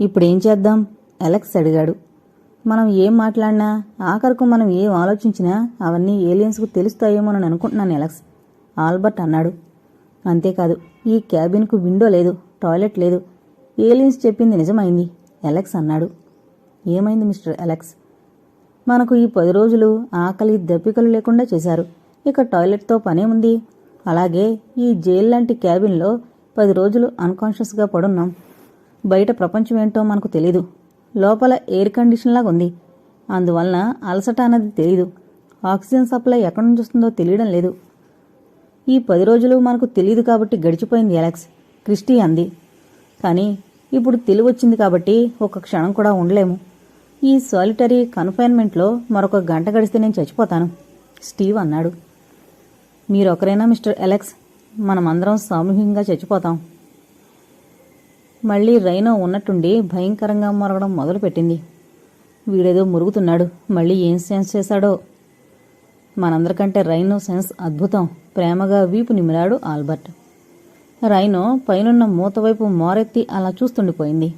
ఇప్పుడేం చేద్దాం? అలెక్స్ అడిగాడు. మనం ఏం మాట్లాడినా ఆఖరకు మనం ఏం ఆలోచించినా అవన్నీ ఏలియన్స్కు తెలుస్తాయేమోనని అనుకుంటున్నాను అలెక్స్ ఆల్బర్ట్ అన్నాడు. అంతేకాదు ఈ క్యాబిన్కు విండో లేదు టాయిలెట్ లేదు. ఏలియన్స్ చెప్పింది నిజమైంది అలెక్స్ అన్నాడు. ఏమైంది మిస్టర్ అలెక్స్? మనకు ఈ పది రోజులు ఆకలి దప్పికలు లేకుండా చేశారు. ఇక టాయిలెట్తో పనేముంది? అలాగే ఈ జైల్ లాంటి క్యాబిన్లో పది రోజులు అన్కాన్షియస్గా పడున్నాం. బయట ప్రపంచం ఏంటో మనకు తెలీదు. లోపల ఎయిర్ కండిషన్ లాగా ఉంది. అందువలన అలసట అన్నది తెలీదు. ఆక్సిజన్ సప్లై ఎక్కడి నుంచి వస్తుందో తెలియడం లేదు. ఈ పది రోజులు మనకు తెలియదు కాబట్టి గడిచిపోయింది అలెక్స్. క్రిస్టీ అంది. కానీ ఇప్పుడు తెలివొచ్చింది కాబట్టి ఒక క్షణం కూడా ఉండలేము. ఈ సాలిటరీ కన్ఫైన్మెంట్లో మరొక గంట గడిస్తే నేను చచ్చిపోతాను స్టీవ్ అన్నాడు. మీరొకరైనా మిస్టర్ అలెక్స్ మనమందరం సామూహికంగా చచ్చిపోతాం. మళ్ళీ రైనో ఉన్నట్టుండి భయంకరంగా మొరగడం మొదలుపెట్టింది. వీడేదో మురుగుతున్నాడు. మళ్ళీ ఏం సెన్స్ చేశాడో? మనందరికంటే రైనో సెన్స్ అద్భుతం. ప్రేమగా వీపు నిమిరాడు ఆల్బర్ట్. రైనో పైనున్న మూతవైపు మోరెత్తి అలా చూస్తుండిపోయింది.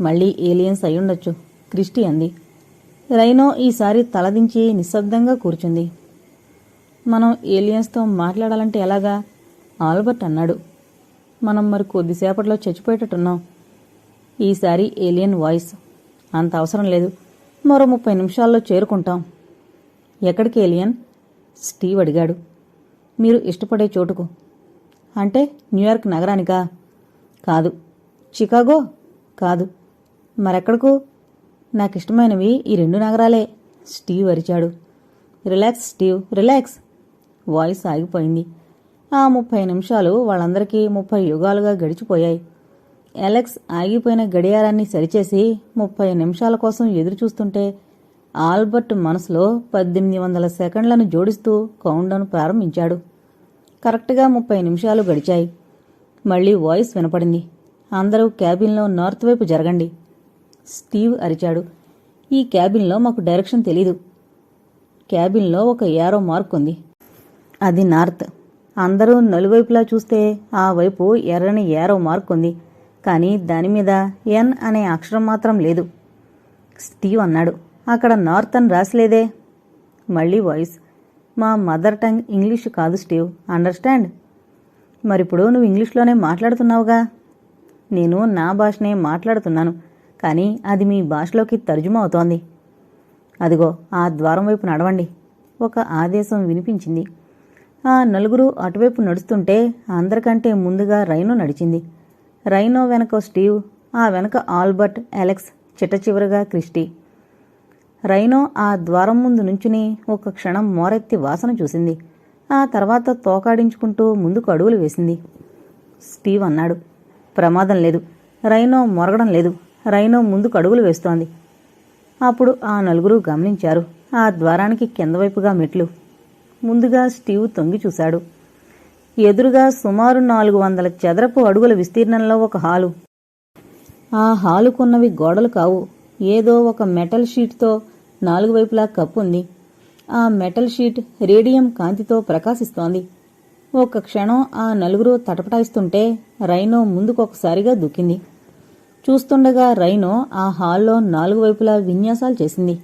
మళ్ళీ ఏలియన్స్ అయ్యుండొచ్చు క్రిస్టి అంది. రైనో ఈసారి తలదించి నిశ్శబ్దంగా కూర్చుంది. మనం ఏలియన్స్తో మాట్లాడాలంటే ఎలాగా? ఆల్బర్ట్ అన్నాడు. మనం మరి కొద్దిసేపట్లో చచ్చిపోయేటట్టున్నాం. ఈసారి ఏలియన్ వాయిస్. అంత అవసరం లేదు. మరో ముప్పై నిమిషాల్లో చేరుకుంటాం. ఎక్కడికి ఏలియన్? స్టీవ్ అడిగాడు. మీరు ఇష్టపడే చోటుకు. అంటే న్యూయార్క్ నగరానికా? కాదు. చికాగో? కాదు. మరెక్కడకు? నాకు ఇష్టమైనవి ఈ రెండు నగరాలే. స్టీవ్ అరిచాడు. Relax Steve relax. వాయిస్ ఆగిపోయింది. ఆ ముప్పై నిమిషాలు వాళ్ళందరికీ ముప్పై యుగాలుగా గడిచిపోయాయి. అలెక్స్ ఆగిపోయిన గడియారాన్ని సరిచేసి ముప్పై నిమిషాల కోసం ఎదురుచూస్తుంటే ఆల్బర్ట్ మనసులో పద్దెనిమిది వందల సెకండ్లను జోడిస్తూ కౌంట్డౌన్ ప్రారంభించాడు. కరెక్ట్గా ముప్పై నిమిషాలు గడిచాయి. మళ్ళీ వాయిస్ వినపడింది. అందరూ క్యాబిన్లో నార్త్ వైపు జరగండి. స్టీవ్ అరిచాడు. ఈ క్యాబిన్లో మాకు డైరెక్షన్ తెలీదు. క్యాబిన్లో ఒక యారో మార్క్ ఉంది. అది నార్త్. అందరూ నలువైపులా చూస్తే ఆ వైపు ఎర్రని ఏరో మార్క్ ఉంది. కానీ దాని మీద ఎన్ అనే అక్షరం మాత్రం లేదు. స్టీవ్ అన్నాడు. అక్కడ నార్త్ అని రాసిలేదే? మళ్ళీ వాయిస్. మా మదర్ టంగ్ ఇంగ్లీష్ కాదు స్టీవ్. అండర్స్టాండ్? మరిప్పుడు నువ్వు ఇంగ్లీష్లోనే మాట్లాడుతున్నావుగా? నేను నా భాషనే మాట్లాడుతున్నాను. కానీ అది మీ భాషలోకి తర్జుమా అవుతోంది. అదిగో ఆ ద్వారం వైపు నడవండి. ఒక ఆదేశం వినిపించింది. ఆ నలుగురు అటువైపు నడుస్తుంటే అందరికంటే ముందుగా రైనో నడిచింది. రైనో వెనక స్టీవ్ ఆ వెనక ఆల్బర్ట్ అలెక్స్ చిట్ట చివరగా క్రిస్టీ. రైనో ఆ ద్వారం ముందు నుంచుని ఒక క్షణం మోరెత్తి వాసన చూసింది. ఆ తర్వాత తోకాడించుకుంటూ ముందుకు అడుగులు వేసింది. స్టీవ్ అన్నాడు ప్రమాదం లేదు. రైనో మొరగడం లేదు. రైనో ముందుకు అడుగులు వేస్తోంది. అప్పుడు ఆ నలుగురు గమనించారు. ఆ ద్వారానికి కింద వైపుగా మెట్లు ముందుగా స్టీవ్ తొంగి చూశాడు. ఎదురుగా సుమారు నాలుగు వందల చదరపు అడుగుల విస్తీర్ణంలో ఒక హాలు. ఆ హాలుకున్నవి గోడలు కావు. ఏదో ఒక మెటల్ షీట్తో నాలుగు వైపులా కప్పు ఉంది. ఆ మెటల్ షీట్ రేడియం కాంతితో ప్రకాశిస్తోంది. ఒక క్షణం ఆ నలుగురు తటపటాయిస్తుంటే రైనో ముందుకొకసారిగా దుక్కింది చూస్తుండగా రైనో ఆ హాల్లో నాలుగు వైపులా విన్యాసాలు చేసింది.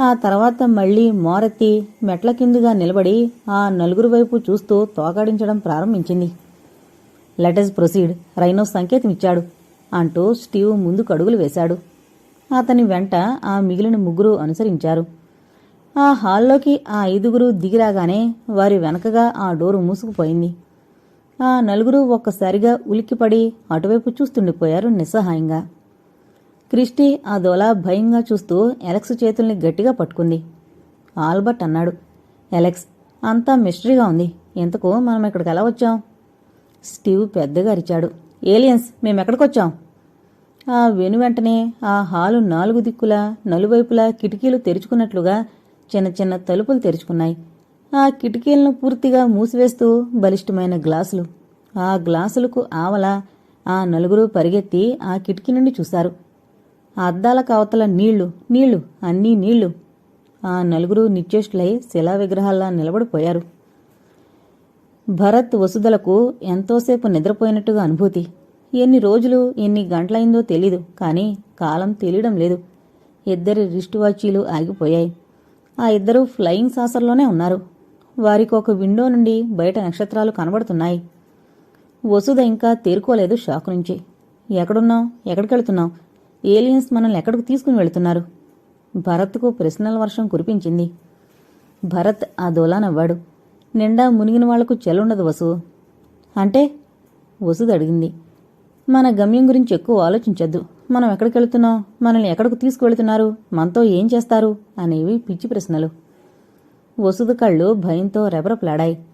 ఆ తర్వాత మళ్ళీ మోరెత్తి మెట్ల కిందుగా నిలబడి ఆ నలుగురు వైపు చూస్తూ తోకాడించడం ప్రారంభించింది. లెటస్ ప్రొసీడ్ రైనో సంకేతమిచ్చాడు అంటూ స్టీవ్ ముందుకు అడుగులు వేశాడు. అతని వెంట ఆ మిగిలిన ముగ్గురు అనుసరించారు. ఆ హాల్లోకి ఆ ఐదుగురు దిగిరాగానే వారి వెనకగా ఆ డోరు మూసుకుపోయింది. ఆ నలుగురు ఒక్కసారిగా ఉలిక్కిపడి అటువైపు చూస్తుండిపోయారు నిస్సహాయంగా. క్రిస్టీ ఆ దోలా భయంగా చూస్తూ ఎలక్స్ చేతుల్ని గట్టిగా పట్టుకుంది. ఆల్బర్ట్ అన్నాడు ఎలెక్స్ అంతా మిస్టరీగా ఉంది. ఎంతకు మనం ఇక్కడికి ఎలా వచ్చాం? స్టీవ్ పెద్దగా అరిచాడు ఏలియన్స్ మేమెక్కడికొచ్చాం ఆ వెను వెంటనే ఆ హాలు నాలుగు దిక్కులా నలువైపులా కిటికీలు తెరుచుకున్నట్లుగా చిన్న చిన్న తలుపులు తెరుచుకున్నాయి. ఆ కిటికీలను పూర్తిగా మూసివేస్తూ బలిష్టమైన గ్లాసులు. ఆ గ్లాసులకు ఆవల ఆ నలుగురు పరిగెత్తి ఆ కిటికీ నుండి చూశారు. ఆ అద్దాల కావతల నీళ్ళు నీళ్ళు అన్నీ నీళ్ళు. ఆ నలుగురు నిత్యష్టులై శిలా విగ్రహాల్లా నిలబడిపోయారు. భరత్ వసుదలకు ఎంతోసేపు నిద్రపోయినట్టుగా అనుభూతి. ఎన్ని రోజులు ఎన్ని గంటలైందో తెలీదు కానీ కాలం తెలియడం లేదు. ఇద్దరి రిస్ట్ వాచీలు ఆగిపోయాయి. ఆ ఇద్దరు ఫ్లయింగ్ సాసర్లోనే ఉన్నారు. వారికి ఒక విండో నుండి బయట నక్షత్రాలు కనబడుతున్నాయి. వసుధ ఇంకా తేరుకోలేదు షాక్ నుంచి. ఎక్కడున్నావు? ఎక్కడికెళ్తున్నావు? ఏలియన్స్ మనల్ని ఎక్కడికి తీసుకుని వెళుతున్నారు? భరత్కు ప్రశ్నల వర్షం కురిపించింది. భరత్ ఆ దోలానవ్వాడు నిండా మునిగిన వాళ్ళకు చెల్లుండదు వసు. అంటే? వసుది అడిగింది. మన గమ్యం గురించి ఎక్కువ ఆలోచించద్దు. మనం ఎక్కడికి వెళుతున్నాం? మనల్ని ఎక్కడికి తీసుకువెళుతున్నారు? మనతో ఏం చేస్తారు? అనేవి పిచ్చి ప్రశ్నలు. వసుది కళ్ళు భయంతో రెపరెపలాడాయి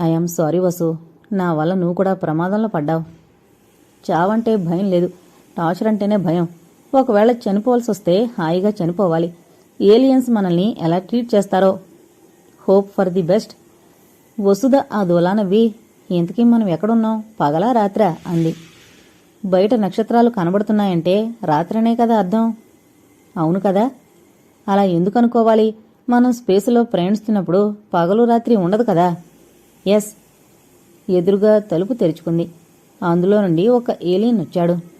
ఐఎమ్ సారీ వసు. నా వల్ల నువ్వు కూడా ప్రమాదంలో పడ్డావు. చావంటే భయం లేదు. టార్చర్ అంటేనే భయం. ఒకవేళ చనిపోవాల్సి వస్తే హాయిగా చనిపోవాలి. ఏలియన్స్ మనల్ని ఎలా ట్రీట్ చేస్తారో. Hope for the best. Vasudha ఆ దోలానవ్వి ఇంతకీ మనం ఎక్కడున్నాం? పగలా రాత్రా? అంది. బయట నక్షత్రాలు కనబడుతున్నాయంటే రాత్రనే కదా అర్థం. అవును కదా. అలా ఎందుకు అనుకోవాలి? మనం స్పేస్లో ప్రయాణిస్తున్నప్పుడు పగలు రాత్రి ఉండదు కదా. ఎస్. ఎదురుగా తలుపు తెరుచుకుంది. అందులో నుండి ఒక ఏలియన్ వచ్చాడు.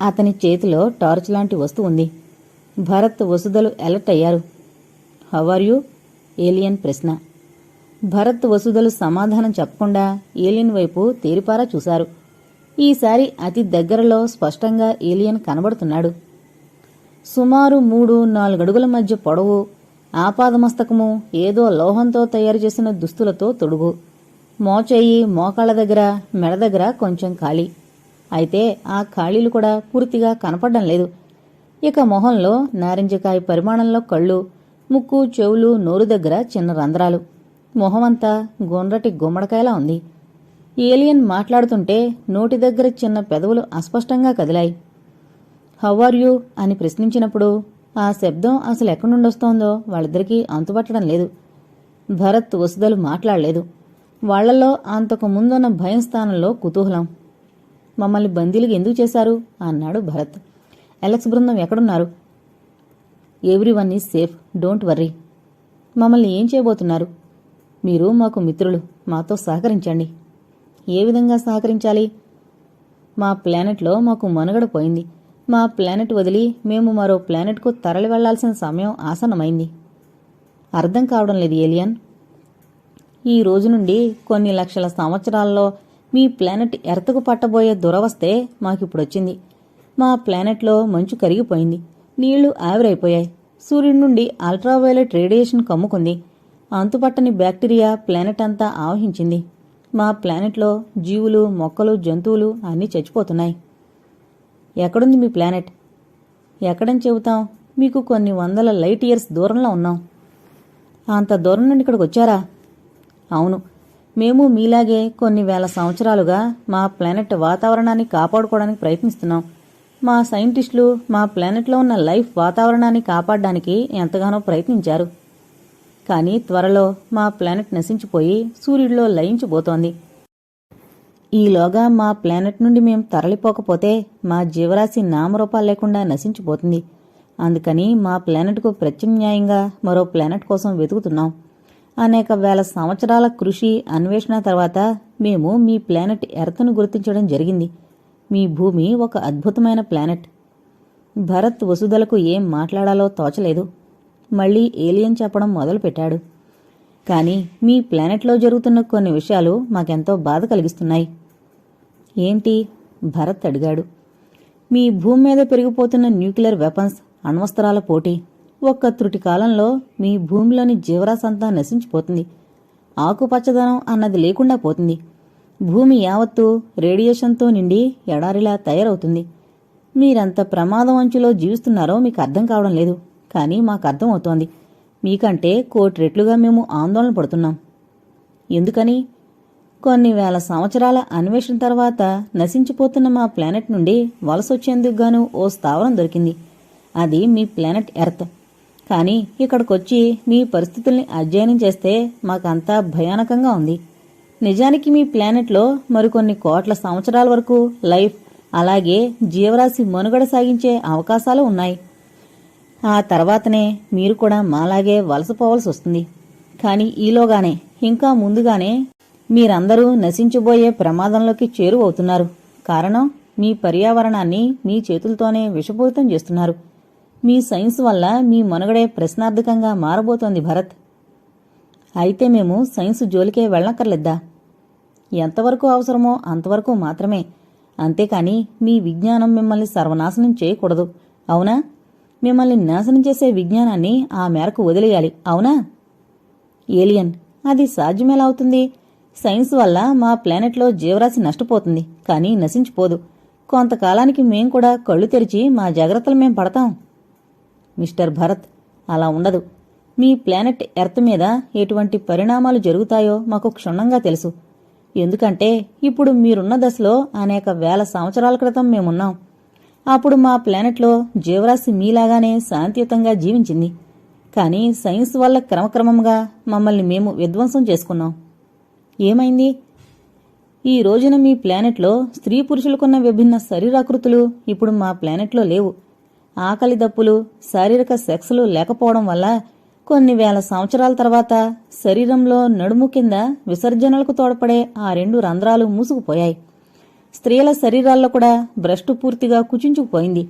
అతని చేతిలో టార్చ్ లాంటి వస్తువు ఉంది. భరత్ వసుదలు అలర్ట్ అయ్యారు. హవర్ యూ ఏలియన్ ప్రశ్న. భరత్ వసుదలు సమాధానం చెప్పకుండా ఏలియన్ వైపు తేరిపారా చూశారు. ఈసారి అతి దగ్గరలో స్పష్టంగా ఏలియన్ కనబడుతున్నాడు. సుమారు మూడు నాలుగడుగుల మధ్య పొడవు ఆపాదమస్తకము ఏదో లోహంతో తయారు చేసిన దుస్తులతో తొడుగు. మోచయ్యి మోకాళ్ళ దగ్గర మెడ దగ్గర కొంచెం ఖాళీ. అయితే ఆ ఖాళీలు కూడా పూర్తిగా కనపడడం లేదు. ఇక మొహంలో నారింజకాయ పరిమాణంలో కళ్ళు ముక్కు చెవులు నోరు దగ్గర చిన్న రంధ్రాలు. మొహమంతా గుండ్రటి గుమ్మడికాయలా ఉంది. ఏలియన్ మాట్లాడుతుంటే నోటి దగ్గర చిన్న పెదవులు అస్పష్టంగా కదిలాయి. హౌఆర్ యూ అని ప్రశ్నించినప్పుడు ఆ శబ్దం అసలు ఎక్కడి నుండి వస్తోందో వాళ్ళిద్దరికీ అంతుపట్టడం లేదు. భరత్ వసుదలు మాట్లాడలేదు. వాళ్ళలో అంతకు ముందున్న భయం స్థానంలో కుతూహలం. మమ్మల్ని బందీలుగా ఎందుకు చేశారు? అన్నాడు భరత్. ఎలక్స్ బృందం ఎక్కడున్నారు? Everyone is safe don't worry. మమ్మల్ని ఏం చేయబోతున్నారు? మీరు మాకు మిత్రులు మాతో సహకరించండి. ఏ విధంగా సహకరించాలి? మా ప్లానెట్లో మాకు మనుగడ పోయింది. మా ప్లానెట్ వదిలి మేము మరో ప్లానెట్కు తరలి వెళ్ళాల్సిన సమయం ఆసన్నమైంది. అర్థం కావడం లేదు ఏలియన్. ఈ రోజు నుండి కొన్ని లక్షల సంవత్సరాల్లో మీ ప్లానెట్ ఎర్తకు పట్టబోయే దురవస్థే మాకిప్పుడొచ్చింది. మా ప్లానెట్లో మంచు కరిగిపోయింది. నీళ్ళు ఆవిరైపోయాయి. సూర్యుడి నుండి అల్ట్రావైలెట్ రేడియేషన్ కమ్ముకుంది. అంతుపట్టని బ్యాక్టీరియా ప్లానెట్ అంతా ఆవహించింది. మా ప్లానెట్లో జీవులు మొక్కలు జంతువులు అన్నీ చచ్చిపోతున్నాయి. ఎక్కడుంది మీ ప్లానెట్ ఎక్కడని చెబుతాం? మీకు కొన్ని వందల లైట్ ఇయర్స్ దూరంలో ఉన్నాం. అంత దూరం నుండి ఇక్కడికి వచ్చారా? అవును. మేము మీలాగే కొన్ని వేల సంవత్సరాలుగా మా ప్లానెట్ వాతావరణాన్ని కాపాడుకోవడానికి ప్రయత్నిస్తున్నాం. మా సైంటిస్టులు మా ప్లానెట్లో ఉన్న లైఫ్ వాతావరణాన్ని కాపాడడానికి ఎంతగానో ప్రయత్నించారు. కానీ త్వరలో మా ప్లానెట్ నశించిపోయి సూర్యుడిలో లయించిపోతోంది. ఈలోగా మా ప్లానెట్ నుండి మేము తరలిపోకపోతే మా జీవరాశి నామరూపాలు లేకుండా నశించిపోతుంది. అందుకని మా ప్లానెట్కు ప్రత్యామ్నాయంగా మరో ప్లానెట్ కోసం వెతుకుతున్నాం. అనేక వేల సంవత్సరాల కృషి అన్వేషణ తర్వాత మేము మీ ప్లానెట్ ఎర్త్ను గుర్తించడం జరిగింది. మీ భూమి ఒక అద్భుతమైన ప్లానెట్ భరత్ వసుదలకు ఏం మాట్లాడాలో తోచలేదు. మళ్ళీ ఏలియన్ చెప్పడం మొదలుపెట్టాడు. కానీ మీ ప్లానెట్లో జరుగుతున్న కొన్ని విషయాలు మాకెంతో బాధ కలిగిస్తున్నాయి. ఏంటి? భరత్ అడిగాడు. మీ భూమి మీద పెరిగిపోతున్న న్యూక్లియర్ వెపన్స్ అణ్వస్త్రాల పోటీ. ఒక్క త్రుటి కాలంలో మీ భూమిలోని జీవరాశంతా నశించిపోతుంది. ఆకుపచ్చదనం అన్నది లేకుండా పోతుంది. భూమి యావత్తు రేడియేషన్తో నిండి ఎడారిలా తయారవుతుంది. మీరంత ప్రమాదం అంచులో జీవిస్తున్నారో మీకు అర్థం కావడం లేదు. కానీ మాకు అర్థమవుతోంది. మీకంటే కోటి రెట్లుగా మేము ఆందోళన పడుతున్నాం. ఎందుకని? కొన్ని వేల సంవత్సరాల అన్వేషణ తర్వాత నశించిపోతున్న మా ప్లానెట్ నుండి వలసొచ్చేందుకు గాను ఓ స్థావరం దొరికింది. అది మీ ప్లానెట్ ఎర్త్. కానీ ఇక్కడికొచ్చి మీ పరిస్థితుల్ని అధ్యయనం చేస్తే మాకంతా భయానకంగా ఉంది. నిజానికి మీ ప్లానెట్లో మరికొన్ని కోట్ల సంవత్సరాల వరకు లైఫ్ అలాగే జీవరాశి మనుగడ సాగించే అవకాశాలు ఉన్నాయి. ఆ తర్వాతనే మీరు కూడా మాలాగే వలసపోవాల్సి వస్తుంది. కానీ ఈలోగానే ఇంకా ముందుగానే మీరందరూ నశించబోయే ప్రమాదంలోకి చేరువవుతున్నారు. కారణం మీ పర్యావరణాన్ని మీ చేతులతోనే విషపూరితం చేస్తున్నారు. మీ సైన్స్ వల్ల మీ మనుగడే ప్రశ్నార్థకంగా మారబోతోంది భరత్. అయితే మేము సైన్స్ జోలికే వెళ్ళక్కర్లేద్దా? ఎంతవరకు అవసరమో అంతవరకు మాత్రమే. అంతేకాని మీ విజ్ఞానం మిమ్మల్ని సర్వనాశనం చేయకూడదు. అవునా? మిమ్మల్ని నాశనం చేసే విజ్ఞానాన్ని ఆ మేరకు వదిలేయాలి. అవునా? ఏలియన్ అది సాధ్యమేలా అవుతుంది? సైన్స్ వల్ల మా ప్లానెట్లో జీవరాశి నష్టపోతుంది. కానీ నశించిపోదు. కొంతకాలానికి మేం కూడా కళ్ళు తెరిచి మా జాగ్రత్తలు మేం పడతాం. మిస్టర్ భరత్. అలా ఉండదు. మీ ప్లానెట్ ఎర్త్ మీద ఎటువంటి పరిణామాలు జరుగుతాయో మాకు క్షుణ్ణంగా తెలుసు. ఎందుకంటే ఇప్పుడు మీరున్న దశలో అనేక వేల సంవత్సరాల క్రితం మేమున్నాం. అప్పుడు మా ప్లానెట్లో జీవరాశి మీలాగానే శాంతియుతంగా జీవించింది. కానీ సైన్స్ వల్ల క్రమక్రమంగా మమ్మల్ని మేము విధ్వంసం చేసుకున్నాం. ఏమైంది? ఈ రోజున మీ ప్లానెట్లో స్త్రీ పురుషులకున్న విభిన్న శరీరాకృతులు ఇప్పుడు మా ప్లానెట్లో లేవు. ఆకలి దప్పులు శారీరక సెక్స్లు లేకపోవడం వల్ల కొన్ని వేల సంవత్సరాల తర్వాత శరీరంలో నడుము కింద విసర్జనలకు తోడ్పడే ఆ రెండు రంధ్రాలు మూసుకుపోయాయి. స్త్రీల శరీరాల్లో కూడా భ్రష్టు పూర్తిగా కుచించుకుపోయింది.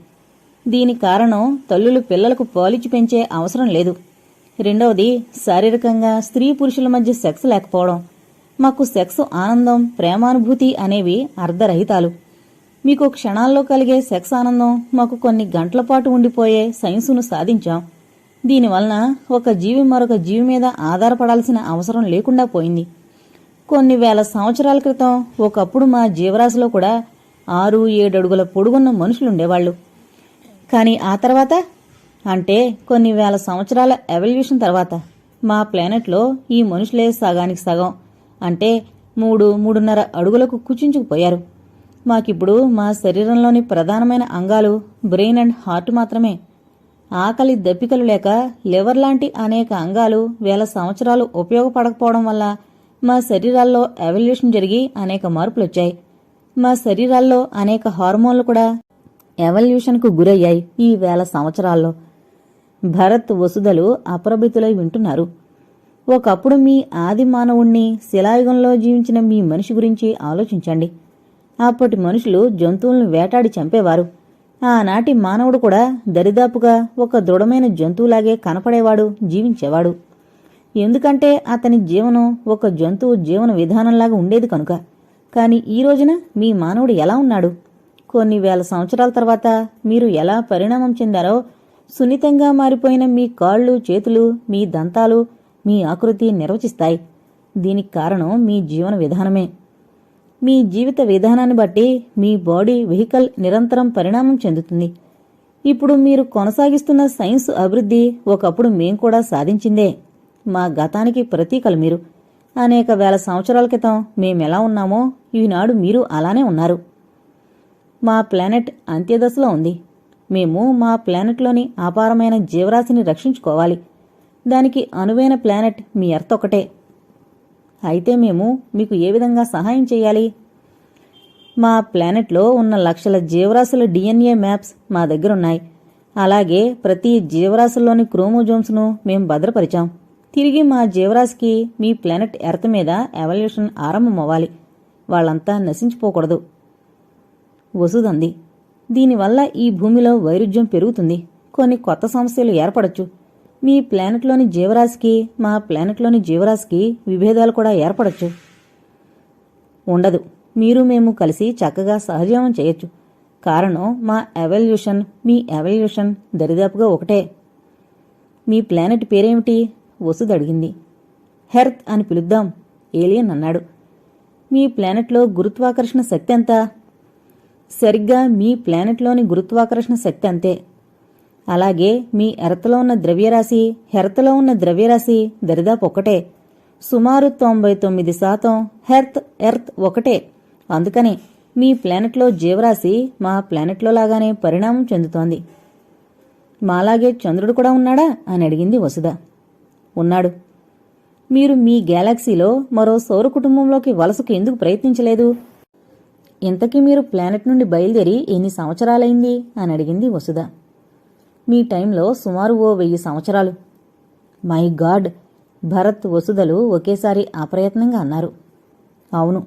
దీని కారణం తల్లులు పిల్లలకు పాలిచ్చి పెంచే అవసరం లేదు. రెండవది శారీరకంగా స్త్రీ పురుషుల మధ్య సెక్స్ లేకపోవడం. మాకు సెక్స్ ఆనందం ప్రేమానుభూతి అనేవి అర్ధరహితాలు. మీకు క్షణాల్లో కలిగే సెక్స్ ఆనందం మాకు కొన్ని గంటల పాటు ఉండిపోయే సైన్సును సాధించాం. దీనివలన ఒక జీవి మరొక జీవి మీద ఆధారపడాల్సిన అవసరం లేకుండా పోయింది. కొన్ని వేల సంవత్సరాల క్రితం ఒకప్పుడు మా జీవరాశిలో కూడా ఆరు ఏడు అడుగుల పొడుగున్న మనుషులుండేవాళ్ళు. కానీ ఆ తర్వాత అంటే కొన్ని వేల సంవత్సరాల ఎవల్యూషన్ తర్వాత మా ప్లానెట్లో ఈ మనుషులే సగానికి సగం. అంటే మూడు మూడున్నర అడుగులకు కుచించుకుపోయారు. మాకిప్పుడు మా శరీరంలోని ప్రధానమైన అంగాలు బ్రెయిన్ అండ్ హార్ట్ మాత్రమే. ఆకలి దప్పికలు లేక లివర్ లాంటి అనేక అంగాలు వేల సంవత్సరాలు ఉపయోగపడకపోవడం వల్ల మా శరీరాల్లో ఎవల్యూషన్ జరిగి అనేక మార్పులు వచ్చాయి మా శరీరాల్లో అనేక హార్మోన్లు కూడా ఎవల్యూషన్కు గురయ్యాయి ఈ వేల సంవత్సరాల్లో. భరత్ వసుదలు అప్రభితులై వింటున్నారు. ఒకప్పుడు మీ ఆది మానవుణ్ణి శిలాయుగంలో జీవించిన మీ మనిషి గురించి ఆలోచించండి. అప్పటి మనుషులు జంతువులను వేటాడి చంపేవారు. ఆనాటి మానవుడు కూడా దరిదాపుగా ఒక దృఢమైన జంతువులాగే కనపడేవాడు జీవించేవాడు. ఎందుకంటే అతని జీవనం ఒక జంతువు జీవన విధానంలాగా ఉండేది కనుక. కానీ ఈ రోజున మీ మానవుడు ఎలా ఉన్నాడు? కొన్ని వేల సంవత్సరాల తర్వాత మీరు ఎలా పరిణామం చెందారో సున్నితంగా మారిపోయిన మీ కాళ్ళు చేతులు మీ దంతాలు మీ ఆకృతి నిర్వచిస్తాయి. దీనికి కారణం మీ జీవన విధానమే. మీ జీవిత విధానాన్ని బట్టి మీ బాడీ వెహికల్ నిరంతరం పరిణామం చెందుతుంది. ఇప్పుడు మీరు కొనసాగిస్తున్న సైన్స్ అభివృద్ధి ఒకప్పుడు మేం కూడా సాధించిందే. మా గతానికి ప్రతీకలు మీరు. అనేక వేల సంవత్సరాల క్రితం మేమెలా ఉన్నామో ఈనాడు మీరు అలానే ఉన్నారు. మా ప్లానెట్ అంత్యదశలో ఉంది. మేము మా ప్లానెట్లోని అపారమైన జీవరాశిని రక్షించుకోవాలి. దానికి అనువైన ప్లానెట్ మీ ఎర్త్ ఒకటే అయితే మేము మీకు ఏ విధంగా సహాయం చేయాలి? మా ప్లానెట్లో ఉన్న లక్షల జీవరాశుల డిఎన్ఏ మ్యాప్స్ మా దగ్గరున్నాయి. అలాగే ప్రతి జీవరాశుల్లోని క్రోమోజోమ్స్ను మేము భద్రపరిచాం. తిరిగి మా జీవరాశికి మీ ప్లానెట్ ఎర్త్ మీద ఎవల్యూషన్ ఆరంభమవ్వాలి. వాళ్ళంతా నశించిపోకూడదు. వసుదంది. దీనివల్ల ఈ భూమిలో వైరుధ్యం పెరుగుతుంది. కొన్ని కొత్త సమస్యలు ఏర్పడచ్చు. మీ ప్లానెట్లోని జీవరాశికి మా ప్లానెట్లోని జీవరాశికి విభేదాలు కూడా ఏర్పడచ్చు. ఉండదు. మీరు మేము కలిసి చక్కగా సహజీవనం చేయొచ్చు. కారణం మా ఎవల్యూషన్ మీ ఎవల్యూషన్ దరిదాపుగా ఒకటే. మీ ప్లానెట్ పేరేమిటి? వసుద్ అడిగింది. హెర్త్ అని పిలుద్దాం ఏలియన్ అన్నాడు. మీ ప్లానెట్లో గురుత్వాకర్షణ శక్తి ఎంత? సరిగ్గా మీ ప్లానెట్లోని గురుత్వాకర్షణ శక్తి అంతే. అలాగే మీ ఎర్త్లో ఉన్న ద్రవ్యరాశి హెర్త్లో ఉన్న ద్రవ్యరాశి దరిదాపు ఒకటే సుమారు తొంభై తొమ్మిది శాతం హెర్త్ ఎర్త్ ఒకటే. అందుకని మీ ప్లానెట్లో జీవరాశి మా ప్లానెట్లో లాగానే పరిణామం చెందుతోంది. మాలాగే చంద్రుడు కూడా ఉన్నాడా? అని అడిగింది వసుధ. ఉన్నాడు. మీరు మీ గ్యాలక్సీలో మరో సౌర కుటుంబంలోకి వలసకు ఎందుకు ప్రయత్నించలేదు? ఇంతకీ మీరు ప్లానెట్ నుండి బయలుదేరి ఎన్ని సంవత్సరాలైంది? అని అడిగింది వసుధ. మీ టైంలో సుమారు ఓ వెయ్యి సంవత్సరాలు. మై గాడ్ భరత్ వసుధలు ఒకేసారి అప్రయత్నంగా అన్నారు. అవును.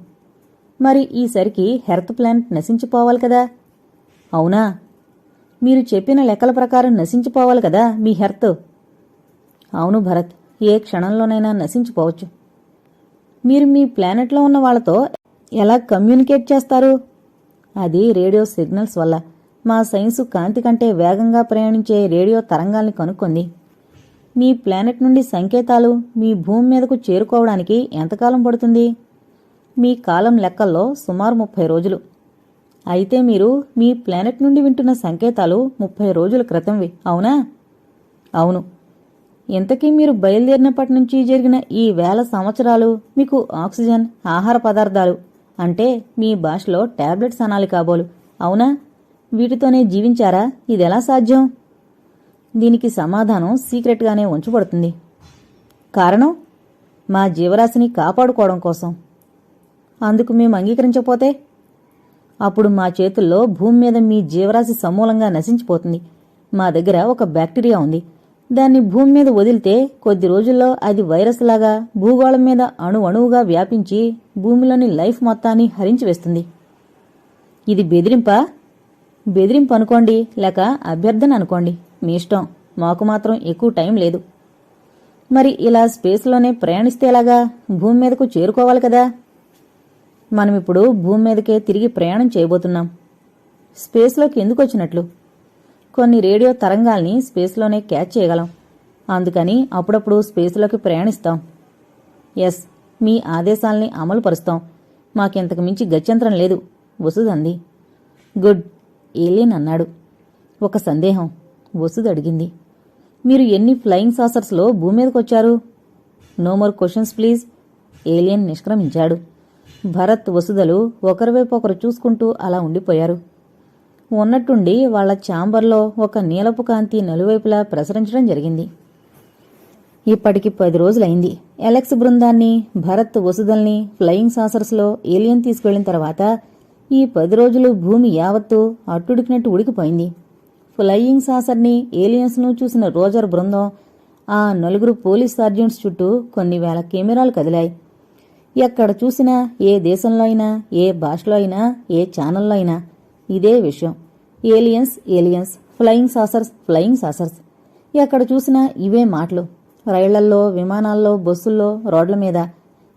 మరి ఈసరికి హెర్త్ ప్లాంట్ నశించిపోవాలి కదా? అవునా? మీరు చెప్పిన లెక్కల ప్రకారం నశించిపోవాలి కదా మీ హెర్త్? అవును భరత్ ఏ క్షణంలోనైనా నశించిపోవచ్చు. మీరు మీ ప్లానెట్లో ఉన్న వాళ్ళతో ఎలా కమ్యూనికేట్ చేస్తారు? అది రేడియో సిగ్నల్స్ వల్ల. మా సైన్సు కాంతి కంటే వేగంగా ప్రయాణించే రేడియో తరంగాల్ని కనుక్కుంది. మీ ప్లానెట్ నుండి సంకేతాలు మీ భూమి మీదకు చేరుకోవడానికి ఎంతకాలం పడుతుంది? మీ కాలం లెక్కల్లో సుమారు ముప్పై రోజులు. అయితే మీరు మీ ప్లానెట్ నుండి వింటున్న సంకేతాలు ముప్పై రోజుల క్రితంవి అవునా? అవును. ఇంతకీ మీరు బయలుదేరినప్పటి నుంచి జరిగిన ఈ వేల సంవత్సరాలు మీకు ఆక్సిజన్ ఆహార పదార్థాలు అంటే మీ భాషలో టాబ్లెట్స్ అనాలి కాబోలు అవునా? వీటితోనే జీవించారా? ఇదెలా సాధ్యం? దీనికి సమాధానం సీక్రెట్గానే ఉంచబడుతుంది. కారణం? మా జీవరాశిని కాపాడుకోవడం కోసం. అందుకు మేము అంగీకరించకపోతే? అప్పుడు మా చేతుల్లో భూమి మీద మీ జీవరాశి సమూలంగా నశించిపోతుంది. మా దగ్గర ఒక బ్యాక్టీరియా ఉంది. దాన్ని భూమి మీద వదిలితే కొద్ది రోజుల్లో అది వైరస్ లాగా భూగోళం మీద అణు అణువుగా వ్యాపించి భూమిలోని లైఫ్ మొత్తాన్ని హరించి వేస్తుంది ఇది బెదిరింపా? బెదిరింపు అనుకోండి లేక అభ్యర్థన అనుకోండి మీ ఇష్టం. మాకు మాత్రం ఎక్కువ టైం లేదు. మరి ఇలా స్పేస్లోనే ప్రయాణిస్తే ఎలాగా? భూమి మీదకు చేరుకోవాలి కదా? మనం ఇప్పుడు భూమి మీదకే తిరిగి ప్రయాణం చేయబోతున్నాం. స్పేస్లోకి ఎందుకు వచ్చినట్లు? కొన్ని రేడియో తరంగాల్ని స్పేస్లోనే క్యాచ్ చేయగలం. అందుకని అప్పుడప్పుడు స్పేస్లోకి ప్రయాణిస్తాం. ఎస్ మీ ఆదేశాల్ని అమలుపరుస్తాం. మాకింతకు మించి గత్యంతరం లేదు. వసుదంది గుడ్. ఏలియన్ అన్నాడు ఒక సందేహం. వసుద్ అడిగింది. మీరు ఎన్ని ఫ్లయింగ్ సాసర్స్లో భూమి మీదకి వచ్చారు no more questions please. Alien నిష్క్రమించాడు. Bharat వసుదలు ఒకరివైపు ఒకరు చూసుకుంటూ అలా ఉండిపోయారు. ఉన్నట్టుండి వాళ్ళ ఛాంబర్లో ఒక నీలపు కాంతి నలువైపులా ప్రసరించడం జరిగింది. ఇప్పటికి పది రోజులైంది. ఎలెక్స్ బృందాన్ని భరత్ వసుదల్ని ఫ్లయింగ్ సాసర్స్లో ఏలియన్ తీసుకెళ్ళిన తర్వాత ఈ పది రోజులు భూమి యావత్తు అట్టుడికినట్టు ఉడికిపోయింది. ఫ్లయింగ్ సాసర్ని ఏలియన్స్ను చూసిన రోజర్ బృందం ఆ నలుగురు పోలీస్ సార్జెంట్స్ చుట్టూ కొన్ని వేల కెమెరాలు కదిలాయి. ఎక్కడ చూసినా ఏ దేశంలో అయినా ఏ భాషలో అయినా ఏ ఛానల్లో అయినా ఇదే విషయం. Aliens aliens flying saucers flying saucers. ఎక్కడ చూసినా ఇవే మాటలు. రైళ్ళల్లో విమానాల్లో బస్సుల్లో రోడ్ల మీద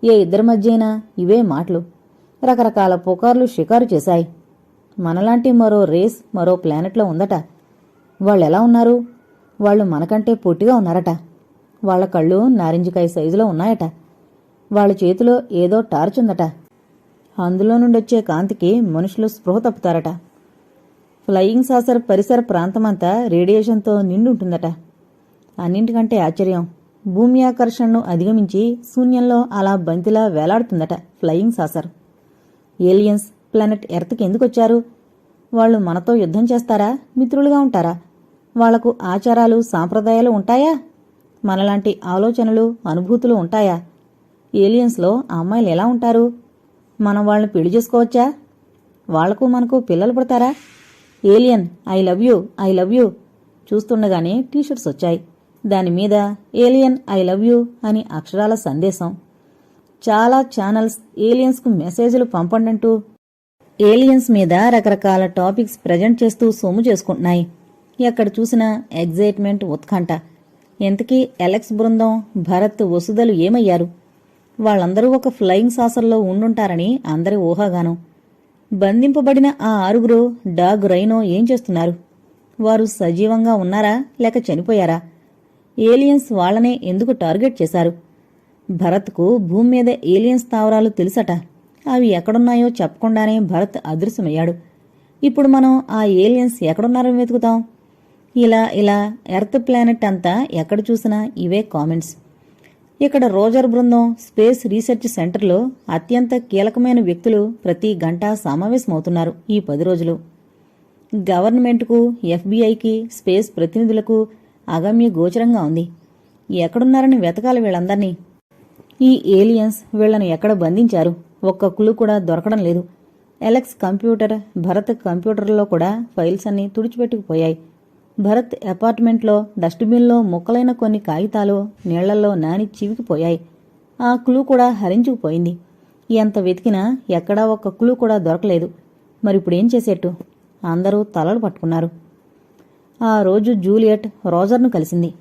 ఏ ఇద్దరి మధ్య అయినా ఇవే మాటలు. రకరకాల పుకార్లు షికారు చేశాయి. మనలాంటి మరో రేస్ మరో ప్లానెట్లో ఉందట. వాళ్ళెలా ఉన్నారు? వాళ్ళు మనకంటే పొట్టిగా ఉన్నారట. వాళ్ళ కళ్ళు నారింజకాయ సైజులో ఉన్నాయట. వాళ్ళ చేతిలో ఏదో టార్చ్ ఉందట. అందులో నుండి వచ్చే కాంతికి మనుషులు స్పృహ తప్పుతారట. ఫ్లయింగ్ సాసర్ పరిసర ప్రాంతమంతా రేడియేషన్తో నిండుంటుందట. అన్నింటికంటే ఆశ్చర్యం. భూమి ఆకర్షణను అధిగమించి శూన్యంలో అలా బంతిలా వేలాడుతుందట ఫ్లయింగ్ సాసర్. ఏలియన్స్ ప్లానెట్ ఎర్త్కి ఎందుకొచ్చారు? వాళ్ళు మనతో యుద్ధం చేస్తారా? మిత్రులుగా ఉంటారా? వాళ్ళకు ఆచారాలు సాంప్రదాయాలు ఉంటాయా? మనలాంటి ఆలోచనలు అనుభూతులు ఉంటాయా? ఏలియన్స్లో అమ్మాయిలు ఎలా ఉంటారు? మనం వాళ్ళని పెళ్ళి చేసుకోవచ్చా? వాళ్ళకు మనకు పిల్లలు పుడతారా? Alien I love you I love you చూస్తుండగానే టీషర్ట్స్ వచ్చాయి. దాని మీద ఏలియన్ ఐ లవ్ యూ అని అక్షరాల సందేశం. చాలా ఛానల్స్ ఏలియన్స్కు మెసేజ్లు పంపండంటూ ఏలియన్స్ మీద రకరకాల టాపిక్స్ ప్రజెంట్ చేస్తూ సొమ్ము చేసుకుంటున్నాయి. ఎక్కడ చూసినా ఎగ్జైట్మెంట్ ఉత్కంఠ. ఎంతకీ ఎలెక్స్ బృందం భరత్ వసుదలు ఏమయ్యారు? వాళ్ళందరూ ఒక ఫ్లయింగ్ సాసర్లో ఉండుంటారని అందరి ఊహాగానం. బంధింపబడిన ఆ ఆరుగురు డాగ్ రైనో ఏం చేస్తున్నారు? వారు సజీవంగా ఉన్నారా లేక చనిపోయారా? ఏలియన్స్ వాళ్ళనే ఎందుకు టార్గెట్ చేశారు? భరత్కు భూమి మీద ఏలియన్స్ స్థావరాలు తెలుసట. అవి ఎక్కడున్నాయో చెప్పకుండానే భరత్ అదృశ్యమయ్యాడు. ఇప్పుడు మనం ఆ ఏలియన్స్ ఎక్కడున్నారని వెతుకుతాం? ఇలా ఇలా ఎర్త్ ప్లానెట్ అంతా ఎక్కడ చూసినా ఇవే కామెంట్స్. ఇక్కడ రోజర్ బృందం స్పేస్ రీసెర్చ్ సెంటర్లో అత్యంత కీలకమైన వ్యక్తులు ప్రతి గంట సమావేశమవుతున్నారు ఈ పది రోజులు. గవర్నమెంట్కు ఎఫ్బీఐకి స్పేస్ ప్రతినిధులకు అగమ్య గోచరంగా ఉంది. ఎక్కడున్నారని వెతకాలి వీళ్ళందరినీ. ఈ ఏలియన్స్ వీళ్ళను ఎక్కడ బంధించారు? ఒక్క క్లూ కూడా దొరకడం లేదు. ఎలెక్స్ కంప్యూటర్ భరత్ కంప్యూటర్లో కూడా ఫైల్స్ అన్ని తుడిచిపెట్టుకుపోయాయి. భరత్ అపార్ట్మెంట్లో డస్ట్బిన్లో ముక్కలైన కొన్ని కాగితాలు నీళ్ళలో నాని చివికిపోయాయి. ఆ క్లూ కూడా హరించుకుపోయింది. ఎంత వెతికినా ఎక్కడా ఒక్క క్లూ కూడా దొరకలేదు. మరిప్పుడేం చేసేట్టు? అందరూ తలలు పట్టుకున్నారు. ఆ రోజు జూలియట్ రోజర్ను కలిసింది.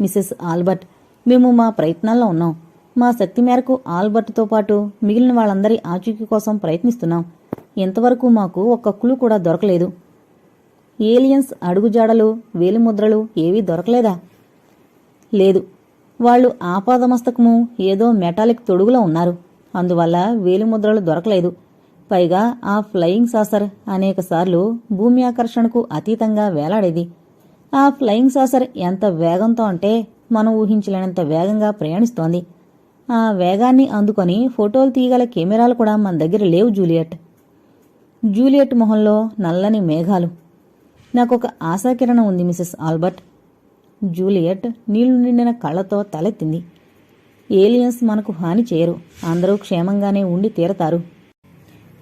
మిసెస్ ఆల్బర్ట్ మేము మా ప్రయత్నాల్లో ఉన్నాం. మా శక్తి మేరకు ఆల్బర్ట్తో పాటు మిగిలిన వాళ్ళందరి ఆచూకీ కోసం ప్రయత్నిస్తున్నాం. ఇంతవరకు మాకు ఒక్క క్లూ కూడా దొరకలేదు. ఏలియన్స్ అడుగుజాడలు వేలిముద్రలు ఏవీ దొరకలేదా? లేదు. వాళ్ళు ఆపాదమస్తకము ఏదో మెటాలిక్ తొడుగులో ఉన్నారు. అందువల్ల వేలిముద్రలు దొరకలేదు. పైగా ఆ ఫ్లయింగ్ సాసర్ అనేకసార్లు భూమి ఆకర్షణకు అతీతంగా వేలాడేది. ఆ ఫ్లయింగ్ సాసర్ ఎంత వేగంతో అంటే మనం ఊహించలేనంత వేగంగా ప్రయాణిస్తోంది. ఆ వేగాన్ని అందుకొని ఫోటోలు తీయగల కెమెరాలు కూడా మన దగ్గర లేవు జూలియట్. జూలియట్ మొహంలో నల్లని మేఘాలు. నాకొక ఆశాకిరణం ఉంది మిసెస్ ఆల్బర్ట్. జూలియట్ నీళ్ళు నిండిన కళ్ళతో తలెత్తింది. ఏలియన్స్ మనకు హాని చేయరు. అందరూ క్షేమంగానే ఉండి తీరతారు.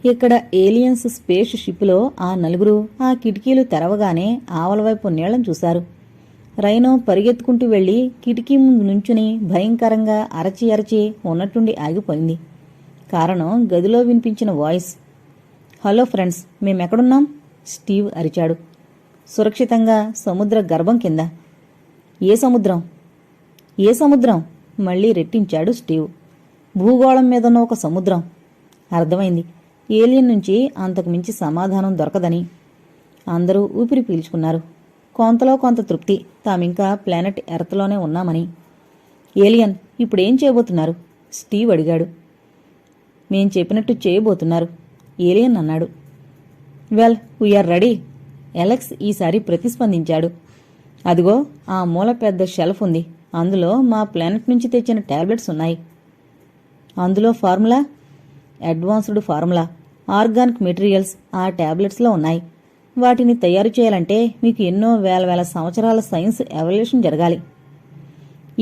ఇక్కడ ఏలియన్స్ స్పేస్ షిప్లో ఆ నలుగురు ఆ కిటికీలు తెరవగానే ఆవల వైపు నీళ్ళను చూశారు. రైనో పరిగెత్తుకుంటూ వెళ్ళి కిటికీ ముందు నుంచుని భయంకరంగా అరచి అరచి ఉన్నట్టుండి ఆగిపోయింది. కారణం గదిలో వినిపించిన వాయిస్. హలో ఫ్రెండ్స్ మేమెక్కడున్నాం? స్టీవ్ అరిచాడు. సురక్షితంగా సముద్ర గర్భం కింద. ఏ సముద్రం? ఏ సముద్రం? మళ్ళీ రెట్టించాడు స్టీవ్. భూగోళం మీదన్న ఒక సముద్రం. అర్థమైంది. ఏలియన్ నుంచి అంతకు మించి సమాధానం దొరకదని అందరూ ఊపిరి పీల్చుకున్నారు. కొంతలో కొంత తృప్తి. తామింకా ప్లానెట్ ఎర్త్లోనే ఉన్నామని. ఏలియన్ ఇప్పుడేం చేయబోతున్నారు? స్టీవ్ అడిగాడు. మేం చెప్పినట్టు చేయబోతున్నారు ఏలియన్ అన్నాడు. Well we're ready. ఎలెక్స్ ఈసారి ప్రతిస్పందించాడు. అదిగో ఆ మూల పెద్ద షెల్ఫ్ ఉంది. అందులో మా ప్లానెట్ నుంచి తెచ్చిన టాబ్లెట్స్ ఉన్నాయి. అందులో formula? Advanced formula. Organic materials ఆ టాబ్లెట్స్లో ఉన్నాయి. వాటిని తయారు చేయాలంటే మీకు ఎన్నో వేల వేల సంవత్సరాల సైన్స్ ఎవల్యూషన్ జరగాలి.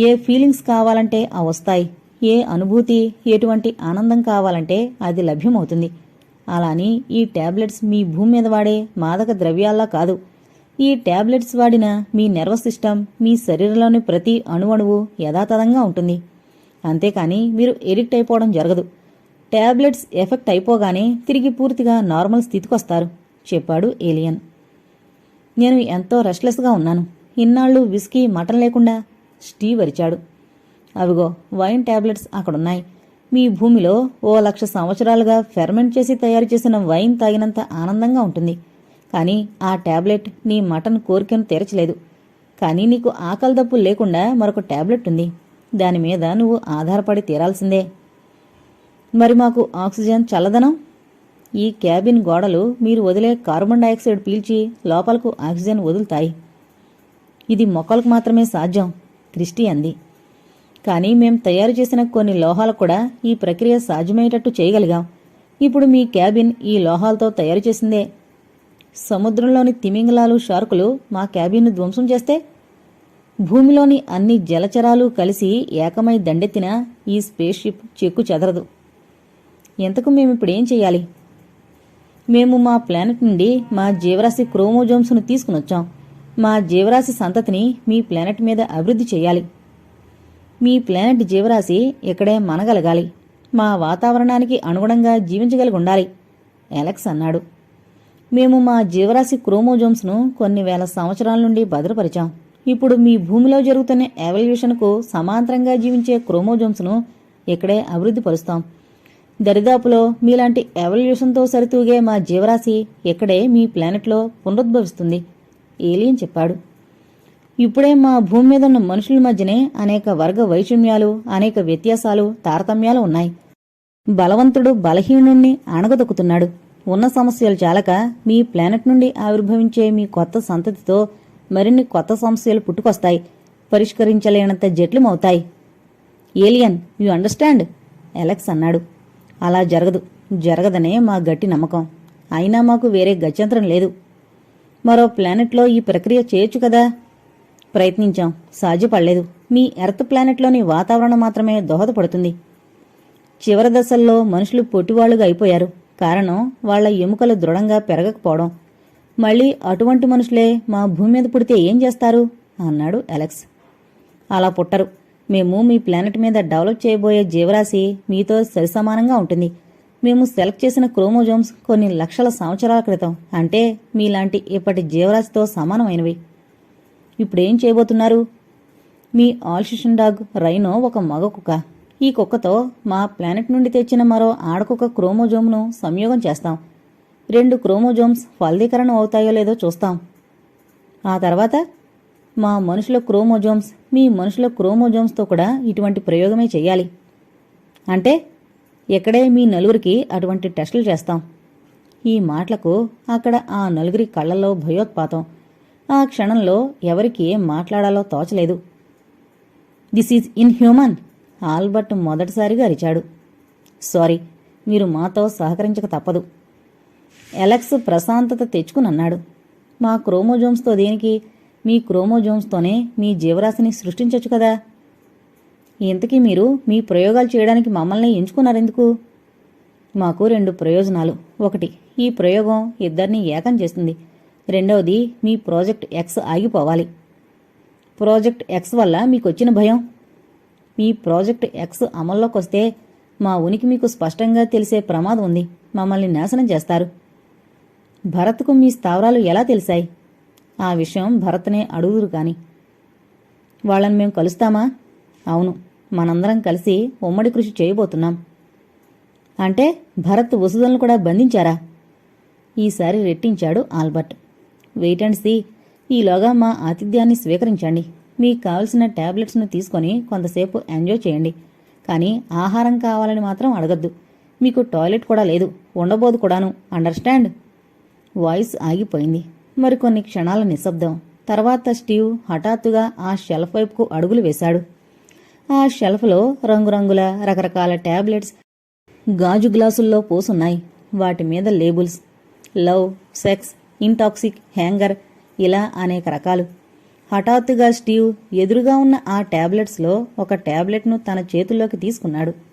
ఏ ఫీలింగ్స్ కావాలంటే ఆ వస్తాయి. ఏ అనుభూతి ఎటువంటి ఆనందం కావాలంటే అది లభ్యమవుతుంది. అలాని ఈ ట్యాబ్లెట్స్ మీ భూమి మీద వాడే మాదక ద్రవ్యాల్లా కాదు. ఈ టాబ్లెట్స్ వాడిన మీ నర్వస్ సిస్టమ్ మీ శరీరంలోని ప్రతి అణువణువు యథాతథంగా ఉంటుంది. అంతేకాని మీరు ఎడిక్ట్ అయిపోవడం జరగదు. టాబ్లెట్స్ ఎఫెక్ట్ అయిపోగానే తిరిగి పూర్తిగా నార్మల్ స్థితికొస్తారు చెప్పాడు ఏలియన్. నేను ఎంతో రెస్ట్లెస్గా ఉన్నాను. ఇన్నాళ్ళు విస్కీ మటన్ లేకుండా స్టీవ్ అరిచాడు. అవిగో వైన్ ట్యాబ్లెట్స్ అక్కడున్నాయి. మీ భూమిలో ఓ లక్ష సంవత్సరాలుగా ఫెర్మెంట్ చేసి తయారు చేసిన వైన్ తాగినంత ఆనందంగా ఉంటుంది. కానీ ఆ టాబ్లెట్ నీ మటన్ కోరికను తీర్చలేదు. కానీ నీకు ఆకలి దప్పు లేకుండా మరొక ట్యాబ్లెట్ ఉంది. దాని మీద నువ్వు ఆధారపడి తీరాల్సిందే. మరి మాకు ఆక్సిజన్ చల్లదనం? ఈ క్యాబిన్ గోడలు మీరు వదిలే కార్బన్ డైఆక్సైడ్ పీల్చి లోపలకు ఆక్సిజన్ వదులుతాయి. ఇది మొక్కలకు మాత్రమే సాధ్యం క్రిస్టి అంది. కానీ మేం తయారు చేసిన కొన్ని లోహాలు కూడా ఈ ప్రక్రియ సాధ్యమయ్యేటట్టు చేయగలిగాం. ఇప్పుడు మీ క్యాబిన్ ఈ లోహాలతో తయారు చేసిందే. సముద్రంలోని తిమింగలాలు షార్కులు మా క్యాబిన్ను ధ్వంసం చేస్తే? భూమిలోని అన్ని జలచరాలు కలిసి ఏకమై దండెత్తిన ఈ స్పేస్ షిప్ చెక్కు చెదరదు. ఇంతకు మేమిప్పుడేం చేయాలి? మేము మా ప్లానెట్ నుండి మా జీవరాశి క్రోమోజోమ్స్ను తీసుకుని వచ్చాం మా జీవరాశి సంతతిని మీ ప్లానెట్ మీద అభివృద్ధి చేయాలి. మీ ప్లానెట్ జీవరాశి ఇక్కడే మనగలగాలి. మా వాతావరణానికి అనుగుణంగా జీవించగలిగి ఉండాలి. ఎలక్స్ అన్నాడు. మేము మా జీవరాశి క్రోమోజోమ్స్ను కొన్ని వేల సంవత్సరాల నుండి భద్రపరిచాం. ఇప్పుడు మీ భూమిలో జరుగుతున్న ఎవల్యూషన్కు సమాంతరంగా జీవించే క్రోమోజోమ్స్ను ఇక్కడే అభివృద్ధి పరుస్తాం. దరిదాపులో మీలాంటి ఎవల్యూషన్తో సరితూగే మా జీవరాశి ఇక్కడే మీ ప్లానెట్లో పునరుద్భవిస్తుంది. ఏలియన్ చెప్పాడు. ఇప్పుడే మా భూమి మీద ఉన్న మనుషుల మధ్యనే అనేక వర్గ వైషమ్యాలు అనేక వ్యత్యాసాలు తారతమ్యాలు ఉన్నాయి. బలవంతుడు బలహీనుణ్ణి అణగదొక్కుతున్నాడు ఉన్న సమస్యలు చాలక మీ ప్లానెట్ నుండి ఆవిర్భవించే మీ కొత్త సంతతితో మరిన్ని కొత్త సమస్యలు పుట్టుకొస్తాయి. పరిష్కరించలేనంత జట్లమవుతాయి ఏలియన్ యు అండర్స్టాండ్? ఎలెక్స్ అన్నాడు. అలా జరగదు. జరగదనే మా గట్టి నమ్మకం. అయినా మాకు వేరే గత్యంతరం లేదు. మరో ప్లానెట్లో ఈ ప్రక్రియ చేయొచ్చు కదా? ప్రయత్నించాం. సాధ్యపడలేదు. మీ ఎర్త్ ప్లానెట్లోని వాతావరణం మాత్రమే దోహదపడుతుంది. చివరి దశల్లో మనుషులు పొట్టివాళ్ళుగా అయిపోయారు. కారణం వాళ్ళ ఎముకలు దృఢంగా పెరగకపోవడం. మళ్ళీ అటువంటి మనుషులే మా భూమి మీద పుడితే ఏం చేస్తారు? అన్నాడు అలెక్స్. అలా పుట్టరు. మేము మీ ప్లానెట్ మీద డెవలప్ చేయబోయే జీవరాశి మీతో సరిసమానంగా ఉంటుంది. మేము సెలెక్ట్ చేసిన క్రోమోజోమ్స్ కొన్ని లక్షల సంవత్సరాల క్రితం అంటే మీలాంటి ఇప్పటి జీవరాశితో సమానమైనవి. ఇప్పుడేం చేయబోతున్నారు? మీ ఆల్షిషన్ డాగ్ రైనో ఒక మగ కుక్క. ఈ కుక్కతో మా ప్లానెట్ నుండి తెచ్చిన మరో ఆడకుక్క క్రోమోజోమ్ను సంయోగం చేస్తాం. రెండు క్రోమోజోమ్స్ ఫలదీకరణం అవుతాయో లేదో చూస్తాం. ఆ తర్వాత మా మనుషుల క్రోమోజోమ్స్ మీ మనుషుల క్రోమోజోమ్స్తో కూడా ఇటువంటి ప్రయోగమే చేయాలి. అంటే ఇక్కడే మీ నలుగురికి అటువంటి టెస్టులు చేస్తాం. ఈ మాటలకు అక్కడ ఆ నలుగురి కళ్ళల్లో భయోత్పాతం. ఆ క్షణంలో ఎవరికి ఏం మాట్లాడాలో తోచలేదు. This is inhuman Albert మొదటిసారిగా అరిచాడు. సారీ మీరు మాతో సహకరించక తప్పదు. ఎలక్స్ ప్రశాంతత తెచ్చుకునన్నాడు మా క్రోమోజోమ్స్తో దేనికి మీ క్రోమోజోమ్స్తోనే మీ జీవరాశిని సృష్టించొచ్చు కదా. ఇంతకీ మీరు మీ ప్రయోగాలు చేయడానికి మమ్మల్ని ఎంచుకున్నారెందుకు? మాకు రెండు ప్రయోజనాలు. ఒకటి ఈ ప్రయోగం ఇద్దరిని ఏకం చేస్తుంది. రెండవది మీ ప్రాజెక్ట్ ఎక్స్ ఆగిపోవాలి. ప్రాజెక్ట్ ఎక్స్ వల్ల మీకు వచ్చిన భయం? మీ ప్రాజెక్ట్ ఎక్స్ అమల్లోకి వస్తే మా ఉనికి మీకు స్పష్టంగా తెలిసే ప్రమాదం ఉంది. మమ్మల్ని నాశనం చేస్తారు. భరత్కు మీ స్థావరాలు ఎలా తెలిసాయి? ఆ విషయం భరత్నే అడుగుదురు కాని. వాళ్ళని మేము కలుస్తామా? అవును మనందరం కలిసి ఉమ్మడి కృషి చేయబోతున్నాం. అంటే భరత్ వసుదలను కూడా బంధించారా? ఈసారి రెట్టించాడు ఆల్బర్ట్. Wait and see. ఈలోగా మా ఆతిథ్యాన్ని స్వీకరించండి. మీకు కావలసిన ట్యాబ్లెట్స్ను తీసుకొని కొంతసేపు ఎంజాయ్ చేయండి. కానీ ఆహారం కావాలని మాత్రం అడగద్దు. మీకు టాయిలెట్ కూడా లేదు ఉండబోదు కూడాను. అండర్స్టాండ్? వాయిస్ ఆగిపోయింది. మరికొన్ని క్షణాల నిశ్శబ్దం. తర్వాత స్టీవ్ హఠాత్తుగా ఆ షెల్ఫ్ వైపుకు అడుగులు వేశాడు. ఆ షెల్ఫ్లో రంగురంగుల రకరకాల టాబ్లెట్స్ గాజు గ్లాసుల్లో పోసున్నాయి. వాటి మీద లేబుల్స్ లవ్ సెక్స్ ఇంటాక్సిక్ హ్యాంగర్ ఇలా అనేక రకాలు. హఠాత్తుగా స్టీవ్ ఎదురుగా ఉన్న ఆ ట్యాబ్లెట్స్లో ఒక టాబ్లెట్ను తన చేతుల్లోకి తీసుకున్నాడు.